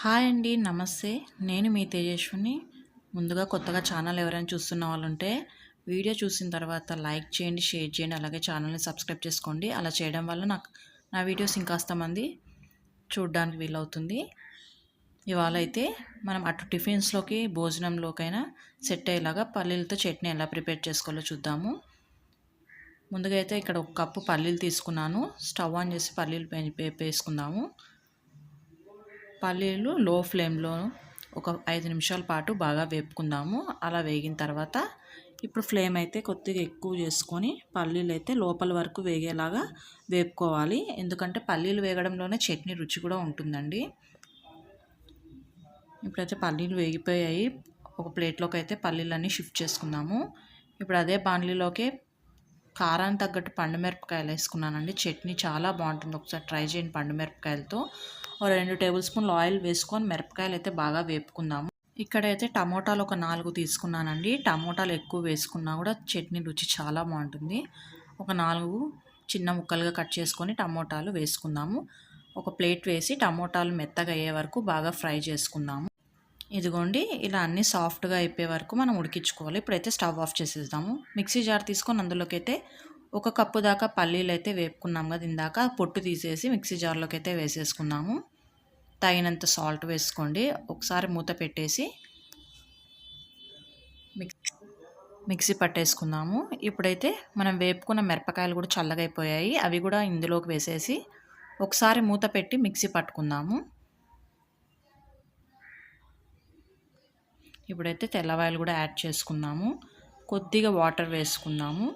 Hi అండి నమస్తే. నేను మీ తేజస్విని. ముందుగా కొత్తగా ఛానల్ ఎవరైనా చూస్తున్న వాళ్ళు ఉంటే వీడియో చూసిన తర్వాత లైక్ చేయండి షేర్ చేయండి అలాగే ఛానల్ని సబ్స్క్రైబ్ చేసుకోండి. అలా చేయడం వల్ల నాకు నా వీడియోస్ ఇంకాస్త మంది చూడడానికి వీలవుతుంది. ఇవాళ అయితే మనం అటు టిఫిన్స్లోకి భోజనంలోకైనా సెట్ అయ్యేలాగా పల్లీలతో చట్నీ ఎలా ప్రిపేర్ చేసుకోవాలో చూద్దాము. ముందుగా అయితే ఇక్కడ ఒక కప్పు పల్లీలు తీసుకున్నాను. స్టవ్ ఆన్ చేసి పల్లీలు వేసుకుందాము. పల్లీలు లో ఫ్లేమ్లో ఒక ఐదు నిమిషాల పాటు బాగా వేపుకుందాము. అలా వేగిన తర్వాత ఇప్పుడు ఫ్లేమ్ అయితే కొద్దిగా ఎక్కువ చేసుకొని పల్లీలు అయితే లోపల వరకు వేగేలాగా వేపుకోవాలి. ఎందుకంటే పల్లీలు వేగడంలోనే చట్నీ రుచి కూడా ఉంటుందండి. ఇప్పుడైతే పల్లీలు వేగిపోయాయి. ఒక ప్లేట్లోకి అయితే పల్లీలన్నీ షిఫ్ట్ చేసుకుందాము. ఇప్పుడు అదే బాండ్లీలోకి కారానికి తగ్గట్టు పండు మిరపకాయలు వేసుకున్నానండి. చట్నీ చాలా బాగుంటుంది. ఒకసారి ట్రై చేయండి పండు మిరపకాయలతో. రెండు టేబుల్ స్పూన్లు ఆయిల్ వేసుకొని మిరపకాయలు అయితే బాగా వేపుకుందాము. ఇక్కడైతే టమోటాలు ఒక నాలుగు తీసుకున్నానండి. టమోటాలు ఎక్కువ వేసుకున్నా కూడా చట్నీ రుచి చాలా బాగుంటుంది. ఒక నాలుగు చిన్న ముక్కలుగా కట్ చేసుకొని టమోటాలు వేసుకుందాము. ఒక ప్లేట్ వేసి టమోటాలు మెత్తగా అయ్యే వరకు బాగా ఫ్రై చేసుకుందాము. ఇదిగోండి ఇలా అన్నీ సాఫ్ట్గా అయిపోయే వరకు మనం ఉడికించుకోవాలి. ఇప్పుడైతే స్టవ్ ఆఫ్ చేసేద్దాము. మిక్సీ జార్ తీసుకొని అందులోకి అయితే ఒక కప్పు దాకా పల్లీలు అయితే వేపుకున్నాం కదా ఇందాక పొట్టు తీసేసి మిక్సీ జార్లోకి అయితే వేసేసుకున్నాము. తగినంత సాల్ట్ వేసుకోండి. ఒకసారి మూత పెట్టేసి మిక్సీ పట్టేసుకుందాము ఇప్పుడైతే మనం వేపుకున్న మిరపకాయలు కూడా చల్లగా అయిపోయాయి అవి కూడా ఇందులోకి వేసేసి ఒకసారి మూత పెట్టి మిక్సీ పట్టుకుందాము. ఇప్పుడైతే తెల్లవాయలు కూడా యాడ్ చేసుకున్నాము. కొద్దిగా వాటర్ వేసుకున్నాము.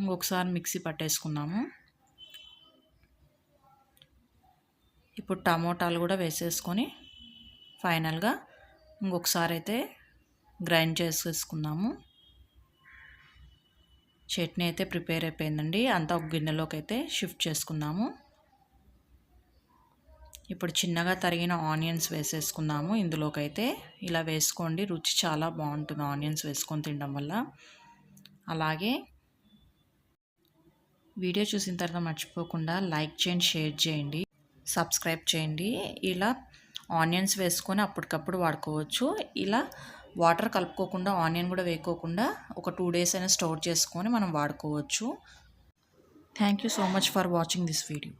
ఇంకొకసారి మిక్సీ పట్టేసుకున్నాము ఇప్పుడు టమోటాలు కూడా వేసేసుకొని ఫైనల్గా ఇంకొకసారి అయితే గ్రైండ్ చేసేసుకుందాము. చట్నీ అయితే ప్రిపేర్ అయిపోయిందండి. అంతా ఒక గిన్నెలోకి అయితే షిఫ్ట్ చేసుకుందాము. ఇప్పుడు చిన్నగా తరిగిన ఆనియన్స్ వేసేసుకుందాము. ఇందులోకైతే ఇలా వేసుకోండి. రుచి చాలా బాగుంటుంది ఆనియన్స్ వేసుకొని తినడం వల్ల. అలాగే వీడియో చూసిన తర్వాత మర్చిపోకుండా లైక్ చేయండి షేర్ చేయండి సబ్స్క్రైబ్ చేయండి. ఇలా ఆనియన్స్ వేసుకొని అప్పటికప్పుడు వాడుకోవచ్చు. ఇలా వాటర్ కలుపుకోకుండా ఆనియన్ కూడా వేయకోకుండా ఒక టూ డేస్ అయినా స్టోర్ చేసుకొని మనం వాడుకోవచ్చు. Thank you so much for watching this video